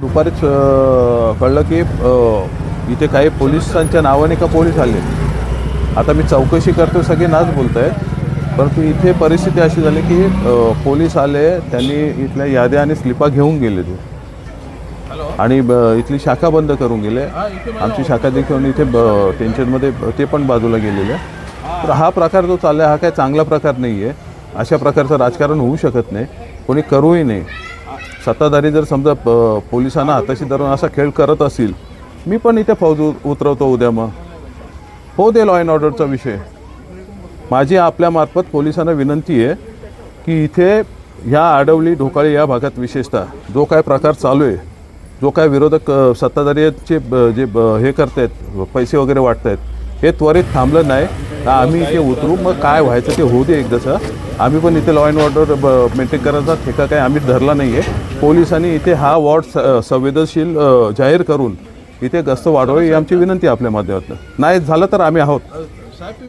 दुपारीच कळलं की इथे काही पोलिसांच्या नावाने का पोलीस आले? आता मी चौकशी करतो सगळे नाच बोलत आहेत परंतु इथे परिस्थिती अशी झाली की पोलीस आले त्यांनी इथल्या याद्या आणि स्लिपा घेऊन गेले ते. आणि इथली शाखा बंद करून गेले. आमची शाखा देखील इथे ब- टेन्शनमध्ये ते पण बाजूला गेलेले. तर हा प्रकार जो चालला हा काय चांगला प्रकार नाही आहे अशा प्रकारचं राजकारण होऊ शकत नाही. कोणी करूही नाही. सत्ताधारी जर समजा प- पोलिसांना हाताशी धरून असा खेळ करत असतील मी पण इथे फौज उ- उतरवतो उद्या मग. हो दे लॉ अँड ऑर्डरचा विषय. माझी आपल्यामार्फत पोलिसांना विनंती आहे की इथे ह्या आडवली ढोकाळी या भागात विशेषतः जो काय प्रकार चालू आहे जो काय विरोधक सत्ताधारीचे ब- जे ब- हे आहेत पैसे वगैरे वाटतायत हे त्वरित थांबलं नाही. तर आम्ही इथे उतरू. मग काय व्हायचं ते होऊ दे एकदाचं आम्ही पण इथे लॉ अँड ऑर्डर मेंटेन करायचा. ठेका काय आम्ही धरला नाही आहे पोलिसांनी इथे हा वॉर्ड स- संवेदनशील जाहीर करून इथे गस्त वाढवावी ही आमची विनंती आपल्या माध्यमातून. नाही झालं तर आम्ही आहोत.